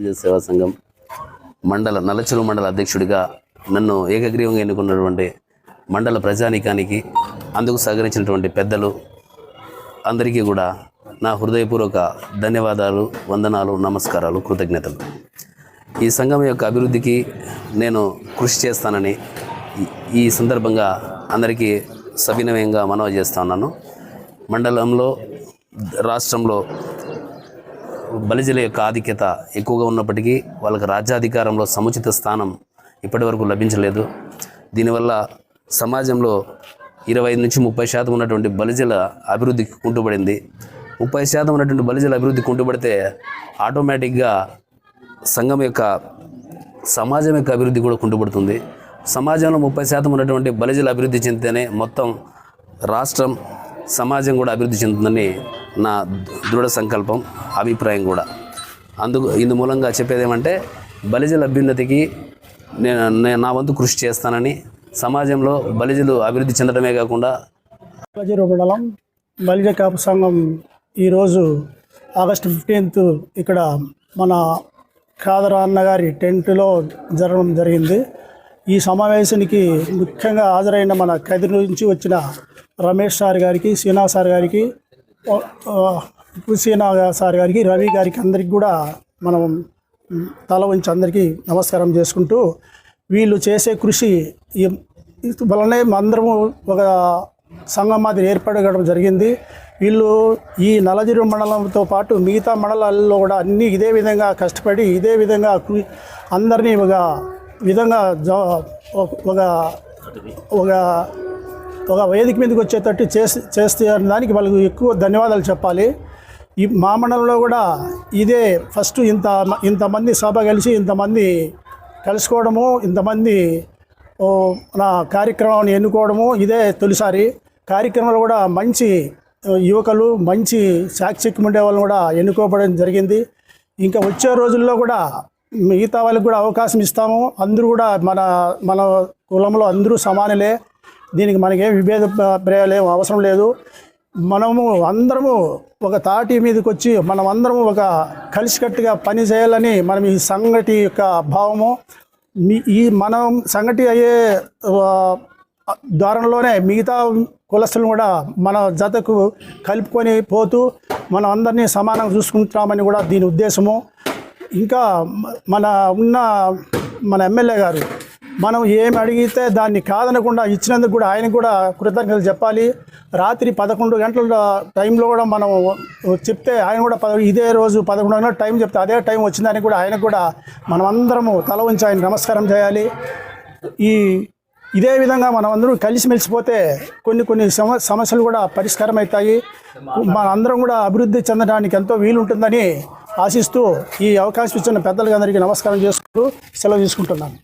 ప్రజా సేవా సంఘం మండల నల్లచెరువు మండల అధ్యక్షుడిగా నన్ను ఏకగ్రీవంగా ఎన్నుకున్నటువంటి మండల ప్రజానీకానికి అందుకు సహకరించినటువంటి పెద్దలు అందరికీ కూడా నా హృదయపూర్వక ధన్యవాదాలు వందనాలు నమస్కారాలు కృతజ్ఞతలు. ఈ సంఘం యొక్క అభివృద్ధికి నేను కృషి చేస్తానని ఈ- ఈ సందర్భంగా అందరికీ సవినయంగా మనవి చేస్తా ఉన్నాను. మండలంలో రాష్ట్రంలో బలిజల యొక్క ఆధిక్యత ఎక్కువగా ఉన్నప్పటికీ వాళ్ళకి రాజ్యాధికారంలో సముచిత స్థానం ఇప్పటివరకు లభించలేదు. దీనివల్ల సమాజంలో ఇరవై నుంచి ముప్పై శాతం ఉన్నటువంటి బలిజల అభివృద్ధి కుంటుపడింది. ముప్పై శాతం ఉన్నటువంటి బలిజల అభివృద్ధి కుంటుపడితే ఆటోమేటిక్గా సంఘం యొక్క సమాజం యొక్క అభివృద్ధి కూడా కుంటుపడుతుంది. సమాజంలో ముప్పై శాతం ఉన్నటువంటి బలిజల అభివృద్ధి చెందితేనే మొత్తం రాష్ట్రం సమాజం కూడా అభివృద్ధి చెందుతుందని నా దృఢ సంకల్పం అభిప్రాయం కూడా. అందుకు ఇందు మూలంగా చెప్పేది ఏమంటే బలిజల అభ్యున్నతికి నేను నేను నా వంతు కృషి చేస్తానని సమాజంలో బలిజలు అభివృద్ధి చెందడమే కాకుండా బజీరు మండలం బలిజ కాపు సంఘం ఈరోజు ఆగస్టు ఫిఫ్టీన్త్ ఇక్కడ మన కాదర అన్నగారి టెంట్లో జరగడం జరిగింది. ఈ సమావేశానికి ముఖ్యంగా హాజరైన మన కదిరి నుంచి వచ్చిన రమేష్ సార్ గారికి సీనా సార్ గారికి ఓ, సార్ గారికి రవి గారికి అందరికి కూడా మనం తల ఉంచి అందరికీ నమస్కారం చేసుకుంటూ వీళ్ళు చేసే కృషి ఈ- వలనే అందరము ఒక సంఘం మాదిరి ఏర్పడగడం జరిగింది. వీళ్ళు ఈ నలజిరు మండలంతో పాటు మిగతా మండలాల్లో కూడా అన్ని ఇదే విధంగా కష్టపడి ఇదే విధంగా అందరినీ ఒక విధంగా ఒక- ఒక ఒక వేదిక మీదకి వచ్చేటట్టు చేసి చేస్తే దానికి వాళ్ళకు ఎక్కువ ధన్యవాదాలు చెప్పాలి. ఈ మా మండలంలో కూడా ఇదే ఫస్ట్ ఇంత ఇంతమంది సభ కలిసి ఇంతమంది కలుసుకోవడము ఇంతమంది నా కార్యక్రమాన్ని ఎన్నుకోవడము ఇదే తొలిసారి. కార్యక్రమాలు కూడా మంచి యువకులు మంచి సాక్షిక్యం ఉండే వాళ్ళని కూడా ఎన్నుకోవడం జరిగింది. ఇంకా వచ్చే రోజుల్లో కూడా మిగతా వాళ్ళకి కూడా అవకాశం ఇస్తాము. అందరూ కూడా మన మన కులంలో అందరూ సమానులే. దీనికి మనకేం విభేద ప్రేయాలు ఏం అవసరం లేదు. మనము అందరము ఒక తాటి మీదకి వచ్చి మనం అందరము ఒక కలిసికట్టుగా పని చేయాలని మనం ఈ సంగటి యొక్క భావము మీ ఈ మనం సంగటి అయ్యే ద్వారంలోనే మిగతా కులస్తులను కూడా మన జతకు కలుపుకొని పోతూ మనం అందరినీ సమానంగా చూసుకుంటామని కూడా దీని ఉద్దేశము. ఇంకా మన ఉన్న మన ఎమ్మెల్యే గారు మనం ఏమి అడిగితే దాన్ని కాదనకుండా ఇచ్చినందుకు కూడా ఆయనకు కూడా కృతజ్ఞతలు చెప్పాలి. రాత్రి పదకొండు గంటల టైంలో కూడా మనం చెప్తే ఆయన కూడా పద ఇదే రోజు పదకొండు గంటల టైం చెప్తే అదే టైం వచ్చిందని కూడా ఆయన కూడా మనం అందరము తల ఉంచి ఆయన నమస్కారం చేయాలి. ఈ ఇదే విధంగా మనం అందరం కలిసిమెలిసిపోతే కొన్ని కొన్ని సమ సమస్యలు కూడా పరిష్కారం అవుతాయి మన అందరం కూడా అభివృద్ధి చెందడానికి ఎంతో వీలుంటుందని ఆశిస్తూ ఈ అవకాశం ఇచ్చిన పెద్దలకు అందరికీ నమస్కారం చేసుకుంటూ సెలవు తీసుకుంటున్నాను.